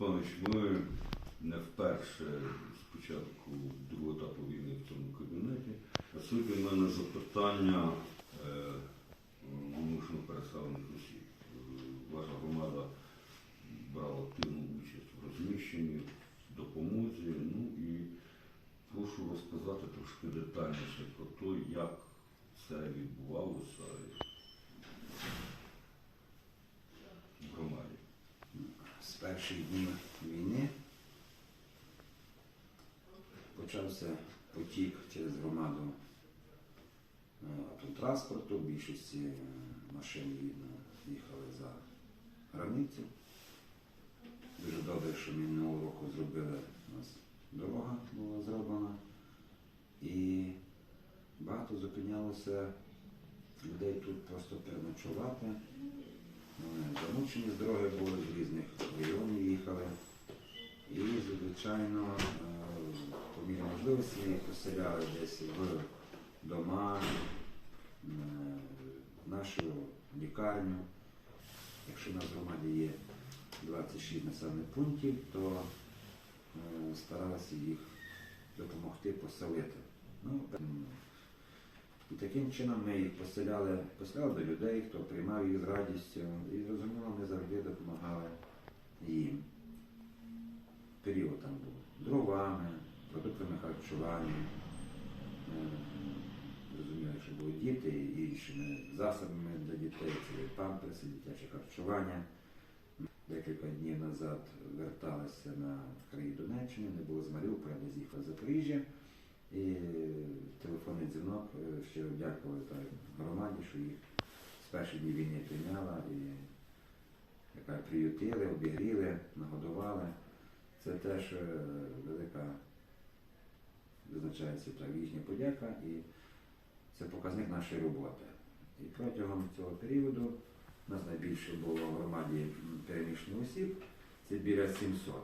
Степанович, ми не вперше з початку другого етапу війни в цьому кабінеті. А сьогодні в мене запитання е, вимушено переселених осіб. Е, Ваша громада брала активну участь в розміщенні, в допомозі. Ну і прошу розказати трошки детальніше про те, як це відбувалося в громаді. З перших днів війни почався потік через громаду е, автотранспорту. В більшості е, машин видно, їхали за границю. Дуже добре, що минулого року зробили у нас дорога була зроблена. І багато зупинялося людей тут просто переночувати. Замучені з дороги були, з різних районів їхали. І, звичайно, е, по мірі можливості їх поселяли десь в дома, е, в нашу лікарню. Якщо в нас громаді є 26 населених пунктів, то е, старалися їх допомогти поселити. Ну, і таким чином ми їх поселяли, поселяли до людей, хто приймав їх з радістю. І зрозуміло, ми завжди допомагали їм. Період там був дровами, продуктами харчування. Е, Зрозуміло, якщо були діти і іншими засобами для дітей, це памперси, дитяче харчування. Декілька днів назад верталися на краї Донеччини, не було з Маріуполя, де з'їхали в Запоріжжя. І телефонний дзвінок е, щиро дякували громаді, що їх з перших днів війни прийняла і яка приютили, обігріли, нагодували. Це теж е, велика визначається так їхня подяка і це показник нашої роботи. І протягом цього періоду у нас найбільше було в громаді переміщених осіб, це біля 700.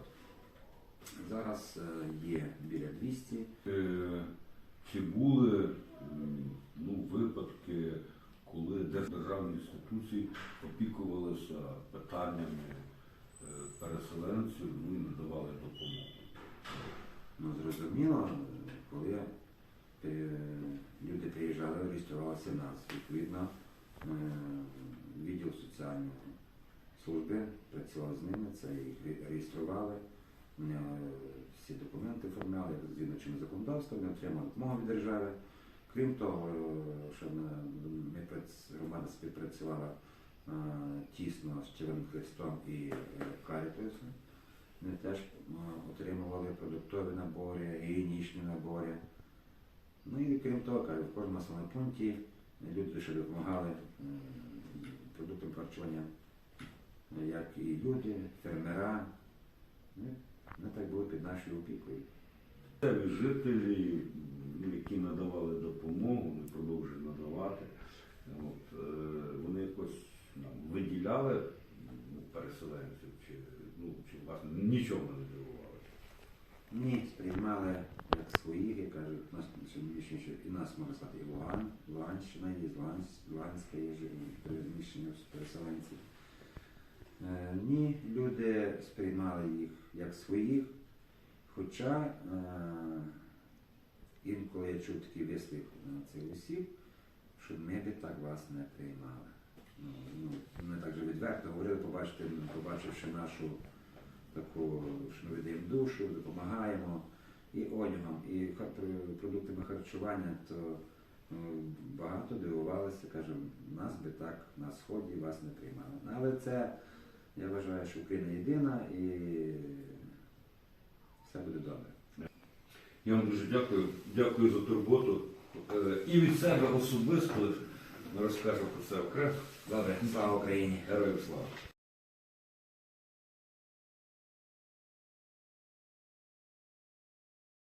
Зараз е, є біля 200. Е, Чи були ну, випадки, коли державні інституції опікувалися питаннями е, переселенців ну, і надавали допомогу? Ну, зрозуміло, коли люди приїжджали, реєструвалися нас. Відповідно, е, відділ соціальної служби працював з ними, це їх реєстрували, е, всі документи оформляли згідно чинного законодавства, вони отримали допомогу від держави. Крім того, що ми, ми громада співпрацювала тісно з Червоним Христом і е, Карітасом. Вони теж е, отримували продуктові набори, гігієнічні набори. Ну і крім того, кажу, в кожному населеному пункті люди ще допомагали е, продуктам харчування, е, як і люди, фермера. Ну, Ми так були під нашою опікою. Жителі, які надавали допомогу, не продовжують надавати, от, е, вони якось нам виділяли ну, переселенців, чи, ну, чи власне нічого не дивували. Ні, сприймали як своїх, як кажуть, нас сьогоднішні ще і нас можна сказати, і Луган, Луганщина є, Луганська є переміщення переселенців. Е, ні, люди сприймали їх як своїх, хоча е, інколи я чув такий вислів цих осіб, що ми би так вас не приймали. Вони так же відверто говорили, побачити, побачивши нашу таку, що ми видаємо душу, допомагаємо і одягом, і продуктами харчування, то ну, багато дивувалися, кажемо, нас би так на сході вас не приймали. Але це, я вважаю, що Україна єдина і все буде добре. Я вам дуже дякую. Дякую за турботу. Е, І від себе особисто ми розкажемо про це окремо. Добре, слава Україні! Героям слава!